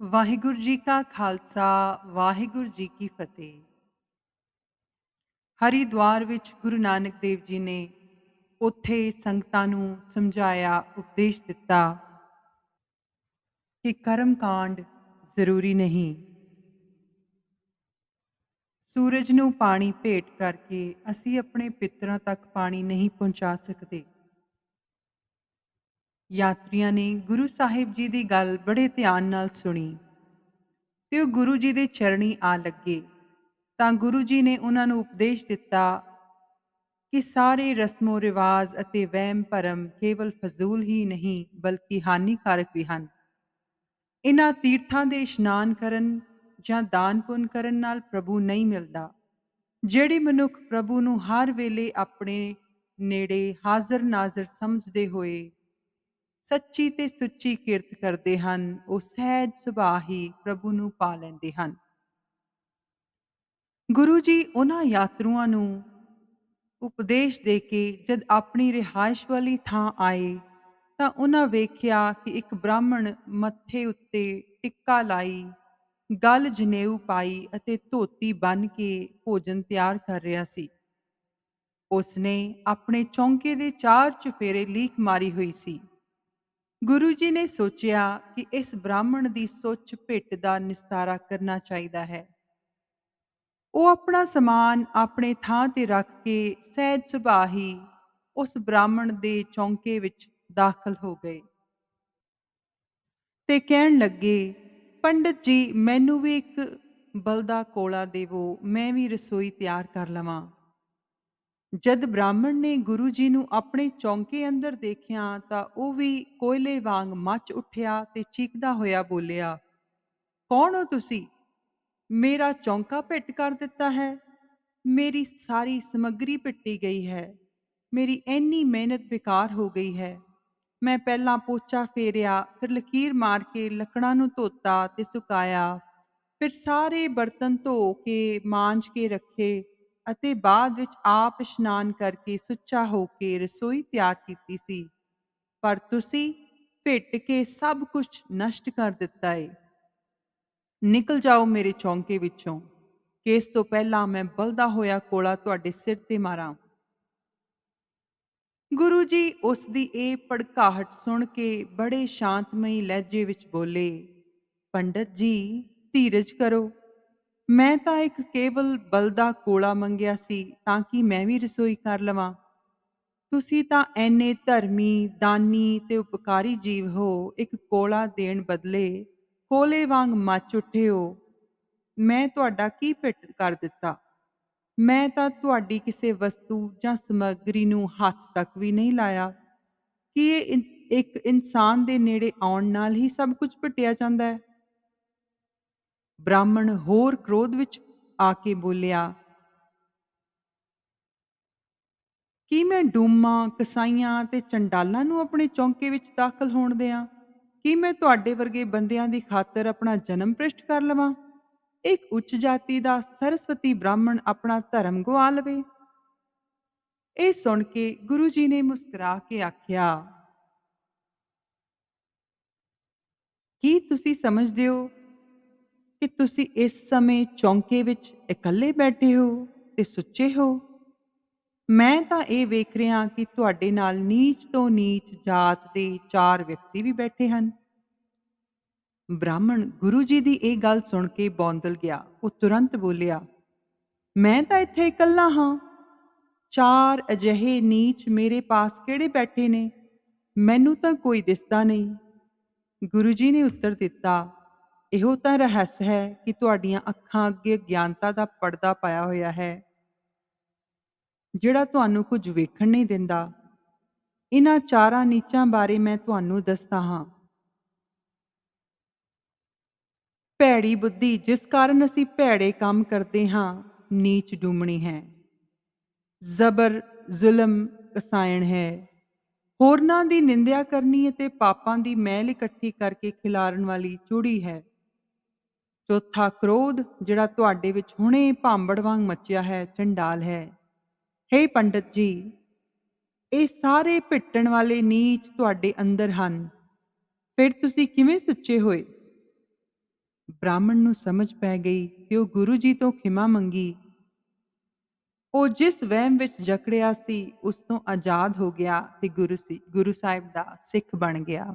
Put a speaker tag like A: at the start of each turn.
A: ਵਾਹਿਗੁਰੂ ਜੀ ਕਾ ਖਾਲਸਾ, ਵਾਹਿਗੁਰੂ ਜੀ ਕੀ ਫਤਿਹ। ਹਰਿਦੁਆਰ ਵਿੱਚ ਗੁਰੂ ਨਾਨਕ ਦੇਵ ਜੀ ਨੇ ਉੱਥੇ ਸੰਗਤਾਂ ਨੂੰ ਸਮਝਾਇਆ, ਉਪਦੇਸ਼ ਦਿੱਤਾ ਕਿ ਕਰਮ ਕਾਂਡ ਜ਼ਰੂਰੀ ਨਹੀਂ। ਸੂਰਜ ਨੂੰ ਪਾਣੀ ਭੇਟ ਕਰਕੇ ਅਸੀਂ ਆਪਣੇ ਪਿੱਤਰਾਂ ਤੱਕ ਪਾਣੀ ਨਹੀਂ ਪਹੁੰਚਾ ਸਕਦੇ। ਯਾਤਰੀਆਂ ਨੇ ਗੁਰੂ ਸਾਹਿਬ ਜੀ ਦੀ ਗੱਲ ਬੜੇ ਧਿਆਨ ਨਾਲ ਸੁਣੀ। ਤੇ ਉਹ ਗੁਰੂ ਜੀ ਦੇ ਚਰਣੀ ਆ ਲੱਗੇ। ਤਾਂ ਗੁਰੂ ਜੀ ਨੇ ਉਹਨਾਂ ਨੂੰ ਉਪਦੇਸ਼ ਦਿੱਤਾ ਕਿ ਸਾਰੇ ਰਸਮੋ ਰਿਵਾਜ ਅਤੇ ਵਹਿਮ ਭਰਮ ਕੇਵਲ ਫਜ਼ੂਲ ਹੀ ਨਹੀਂ, ਬਲਕਿ ਹਾਨੀਕਾਰਕ ਵੀ ਹਨ। ਇਹਨਾਂ ਤੀਰਥਾਂ ਦੇ ਇਸ਼ਨਾਨ ਕਰਨ ਜਾਂ ਦਾਨ ਪੁੰਨ ਕਰਨ ਨਾਲ ਪ੍ਰਭੂ ਨਹੀਂ ਮਿਲਦਾ, ਜਿਹੜੇ ਮਨੁੱਖ ਪ੍ਰਭੂ ਨੂੰ ਹਰ ਵੇਲੇ ਆਪਣੇ ਨੇੜੇ ਹਾਜ਼ਰ ਨਾਜ਼ਰ ਸਮਝਦੇ ਹੋਏ ਸੱਚੀ ਤੇ ਸੁੱਚੀ ਕਿਰਤ ਕਰਦੇ ਹਨ, ਉਹ ਸਹਿਜ ਸੁਭਾਅ ਹੀ ਪ੍ਰਭੂ ਨੂੰ ਪਾ ਲੈਂਦੇ ਹਨ। ਗੁਰੂ ਜੀ ਉਹਨਾਂ ਯਾਤਰੂਆਂ ਨੂੰ ਉਪਦੇਸ਼ ਦੇ ਕੇ ਜਦ ਆਪਣੀ ਰਿਹਾਇਸ਼ ਵਾਲੀ ਥਾਂ ਆਏ, ਤਾਂ ਉਹਨਾਂ ਵੇਖਿਆ ਕਿ ਇੱਕ ਬ੍ਰਾਹਮਣ ਮੱਥੇ ਉੱਤੇ ਟਿੱਕਾ ਲਾਈ, ਗਲ ਜਨੇਊ ਪਾਈ ਅਤੇ ਧੋਤੀ ਬੰਨ ਕੇ ਭੋਜਨ ਤਿਆਰ ਕਰ ਰਿਹਾ ਸੀ। ਉਸਨੇ ਆਪਣੇ ਚੌਂਕੇ ਦੇ ਚਾਰ ਚੁਫੇਰੇ ਲੀਕ ਮਾਰੀ ਹੋਈ ਸੀ। ਗੁਰੂ ਜੀ ਨੇ ਸੋਚਿਆ ਕਿ ਇਸ ਬ੍ਰਾਹਮਣ ਦੀ ਸੋਚ ਭਿੱਟ ਦਾ ਨਿਸਤਾਰਾ ਕਰਨਾ ਚਾਹੀਦਾ ਹੈ। ਉਹ ਆਪਣਾ ਸਮਾਨ ਆਪਣੇ ਥਾਂ ਤੇ ਰੱਖ ਕੇ ਸਹਿਜ ਸੁਭਾਅ ਹੀ ਉਸ ਬ੍ਰਾਹਮਣ ਦੇ ਚੌਂਕੇ ਵਿੱਚ ਦਾਖਲ ਹੋ ਗਏ। ਤੇ ਕਹਿਣ ਲੱਗੇ, ਪੰਡਤ ਜੀ, ਮੈਨੂੰ ਵੀ ਇੱਕ ਬਲਦਾ ਕੋਲਾ ਦੇਵੋ, ਮੈਂ ਵੀ ਰਸੋਈ ਤਿਆਰ ਕਰ ਲਵਾਂ। ਜਦ ਬ੍ਰਾਹਮਣ ਨੇ ਗੁਰੂ ਜੀ ਨੂੰ ਆਪਣੇ ਚੌਂਕੇ ਅੰਦਰ ਦੇਖਿਆ ਤਾਂ ਉਹ ਵੀ ਕੋਇਲੇ ਵਾਂਗ ਮੱਚ ਉੱਠਿਆ ਤੇ ਚੀਕਦਾ ਹੋਇਆ ਬੋਲਿਆ, ਕੌਣ ਹੋ ਤੁਸੀਂ? ਮੇਰਾ ਚੌਂਕਾ ਭਿੱਟ ਕਰ ਦਿੱਤਾ ਹੈ। ਮੇਰੀ ਸਾਰੀ ਸਮੱਗਰੀ ਪਿੱਟੀ ਗਈ ਹੈ। ਮੇਰੀ ਇੰਨੀ ਮਿਹਨਤ ਬੇਕਾਰ ਹੋ ਗਈ ਹੈ। ਮੈਂ ਪਹਿਲਾਂ ਪੋਚਾ ਫੇਰਿਆ, ਫਿਰ ਲਕੀਰ ਮਾਰ ਕੇ ਲੱਕੜਾਂ ਨੂੰ ਧੋਤਾ ਤੇ ਸੁਕਾਇਆ, ਫਿਰ ਸਾਰੇ ਬਰਤਨ ਧੋ ਕੇ, ਮਾਂਜ ਕੇ ਰੱਖੇ ਅਤੇ ਬਾਅਦ ਵਿੱਚ ਆਪ ਇਸ਼ਨਾਨ ਕਰਕੇ ਸੁੱਚਾ ਹੋ ਕੇ ਰਸੋਈ ਤਿਆਰ ਕੀਤੀ ਸੀ। ਪਰ ਤੁਸੀਂ ਭਿੱਟ ਕੇ ਸਭ ਕੁਝ ਨਸ਼ਟ ਕਰ ਦਿੱਤਾ ਏ। ਨਿਕਲ ਜਾਓ ਮੇਰੇ ਚੌਂਕੇ ਵਿੱਚੋਂ। ਕਿ ਇਸ ਤੋਂ ਪਹਿਲਾਂ ਮੈਂ ਬਲਦਾ ਹੋਇਆ ਕੋਲਾ ਤੁਹਾਡੇ ਸਿਰ ਤੇ ਮਾਰਾਂ। ਗੁਰੂ ਜੀ, ਉਸ ਦੀ ਇਹ ਭੜਕਾਹਟ ਸੁਣ ਕੇ ਬੜੇ ਸ਼ਾਂਤਮਈ ਲਹਿਜੇ ਵਿੱਚ ਬੋਲੇ, ਪੰਡਤ ਜੀ, ਧੀਰਜ ਕਰੋ। ਮੈਂ ਤਾਂ ਇੱਕ ਕੇਵਲ ਬਲਦਾ ਕੋਲਾ ਮੰਗਿਆ ਸੀ ਤਾਂ ਕਿ ਮੈਂ ਵੀ ਰਸੋਈ ਕਰ ਲਵਾਂ। ਤੁਸੀਂ ਤਾਂ ਐਨੇ ਧਰਮੀ, ਦਾਨੀ ਤੇ ਉਪਕਾਰੀ ਜੀਵ ਹੋ, ਇੱਕ ਕੋਲਾ ਦੇਣ ਬਦਲੇ ਕੋਲੇ ਵਾਂਗ ਮੱਚ ਉੱਠੇ ਹੋ। ਮੈਂ ਤੁਹਾਡਾ ਕੀ ਭਿੱਟ ਕਰ ਦਿੱਤਾ? ਮੈਂ ਤਾਂ ਤੁਹਾਡੀ ਕਿਸੇ ਵਸਤੂ ਜਾਂ ਸਮੱਗਰੀ ਨੂੰ ਹੱਥ ਤੱਕ ਵੀ ਨਹੀਂ ਲਾਇਆ। ਕਿ ਇਹ ਇਨ- ਇੱਕ ਇਨਸਾਨ ਦੇ ਨੇੜੇ ਆਉਣ ਨਾਲ ਹੀ ਸਭ ਕੁਝ ਭਟਿਆ ਜਾਂਦਾ ਹੈ? ਬ੍ਰਾਹਮਣ ਹੋਰ ਕ੍ਰੋਧ ਵਿੱਚ ਆ ਕੇ ਬੋਲਿਆ, ਕੀ ਮੈਂ ਡੂਮਾਂ, ਕਸਾਈਆਂ ਤੇ ਚੰਡਾਲਾਂ ਨੂੰ ਆਪਣੇ ਚੌਂਕੇ ਵਿੱਚ ਦਾਖਲ ਹੋਣ ਦਿਆਂ? ਕੀ ਮੈਂ ਤੁਹਾਡੇ ਵਰਗੇ ਬੰਦਿਆਂ ਦੀ ਖਾਤਰ ਆਪਣਾ ਜਨਮ ਭ੍ਰਿਸ਼ਟ ਕਰ ਲਵਾਂ? ਇੱਕ ਉੱਚ ਜਾਤੀ ਦਾ ਸਰਸਵਤੀ ਬ੍ਰਾਹਮਣ ਆਪਣਾ ਧਰਮ ਗਵਾ ਲਵੇ। ਇਹ ਸੁਣ ਕੇ ਗੁਰੂ ਜੀ ਨੇ ਮੁਸਕਰਾ ਕੇ ਆਖਿਆ, ਕੀ ਤੁਸੀਂ ਸਮਝਦੇ ਹੋ ਕਿ ਤੁਸੀਂ ਇਸ ਸਮੇਂ ਚੌਂਕੇ ਵਿੱਚ ਇਕੱਲੇ ਬੈਠੇ ਹੋ ਤੇ ਸੁੱਚੇ ਹੋ? ਮੈਂ ਤਾਂ ਇਹ ਵੇਖ ਰਿਹਾ ਕਿ ਤੁਹਾਡੇ ਨਾਲ ਨੀਚ ਤੋਂ ਨੀਚ ਜਾਤ ਦੇ ਚਾਰ ਵਿਅਕਤੀ ਵੀ ਬੈਠੇ ਹਨ। ਬ੍ਰਾਹਮਣ ਗੁਰੂ ਜੀ ਦੀ ਇਹ ਗੱਲ ਸੁਣ ਕੇ ਬੌਂਦਲ ਗਿਆ। ਉਹ ਤੁਰੰਤ ਬੋਲਿਆ, ਮੈਂ ਤਾਂ ਇੱਥੇ ਇਕੱਲਾ ਹਾਂ। ਚਾਰ ਅਜਿਹੇ ਨੀਚ ਮੇਰੇ ਪਾਸ ਕਿਹੜੇ ਬੈਠੇ ਨੇ? ਮੈਨੂੰ ਤਾਂ ਕੋਈ ਦਿਸਦਾ ਨਹੀਂ। ਗੁਰੂ ਜੀ ਨੇ ਉੱਤਰ ਦਿੱਤਾ ਇਹੋ ਤਾਂ ਰਹੱਸ ਹੈ ਕਿ ਤੁਹਾਡੀਆਂ ਅੱਖਾਂ ਅੱਗੇ ਗਿਆਨਤਾ ਦਾ ਪਰਦਾ ਪਾਇਆ ਹੋਇਆ ਹੈ। ਜਿਹੜਾ ਤੁਹਾਨੂੰ ਕੁਝ ਵੇਖਣ ਨਹੀਂ ਦਿੰਦਾ, ਇਹਨਾਂ ਚਾਰਾਂ ਨੀਚਾਂ ਬਾਰੇ ਮੈਂ ਤੁਹਾਨੂੰ ਦੱਸਦਾ ਹਾਂ। ਭੈੜੀ ਬੁੱਧੀ, ਜਿਸ ਕਾਰਨ ਅਸੀਂ ਭੈੜੇ ਕੰਮ ਕਰਦੇ ਹਾਂ, ਨੀਚ ਡੂਮਣੀ ਹੈ। ਜ਼ਬਰ, ਜ਼ੁਲਮ ਕਸਾਇਣ ਹੈ। ਹੋਰਨਾਂ ਦੀ ਨਿੰਦਿਆ ਕਰਨੀ ਅਤੇ ਪਾਪਾਂ ਦੀ ਮੈਲ ਇਕੱਠੀ ਕਰਕੇ ਖਿਲਾਰਨ ਵਾਲੀ ਚੂੜੀ ਹੈ। ਚੌਥਾ ਕ੍ਰੋਧ, ਜਿਹੜਾ ਤੁਹਾਡੇ ਵਿੱਚ ਹੁਣੇ ਭਾਂਬੜ ਵਾਂਗ ਮੱਚਿਆ ਹੈ, ਚੰਡਾਲ ਹੈ। ਹੇ ਪੰਡਤ ਜੀ, ਇਹ ਸਾਰੇ ਭਿੱਟਣ ਵਾਲੇ ਨੀਚ ਤੁਹਾਡੇ ਅੰਦਰ ਹਨ। ਫਿਰ ਤੁਸੀਂ ਕਿਵੇਂ ਸੁੱਚੇ ਹੋਏ? ਬ੍ਰਾਹਮਣ ਨੂੰ ਸਮਝ ਪੈ ਗਈ ਕਿ ਉਹ ਗੁਰੂ ਜੀ ਤੋਂ ਖਿਮਾ ਮੰਗੀ। ਉਹ ਜਿਸ ਵਹਿਮ ਵਿੱਚ ਜਕੜਿਆ ਸੀ, ਉਸ ਤੋਂ ਆਜ਼ਾਦ ਹੋ ਗਿਆ ਤੇ ਗੁਰੂ ਸੀ, ਗੁਰੂ ਸਾਹਿਬ ਦਾ ਸਿੱਖ ਬਣ ਗਿਆ।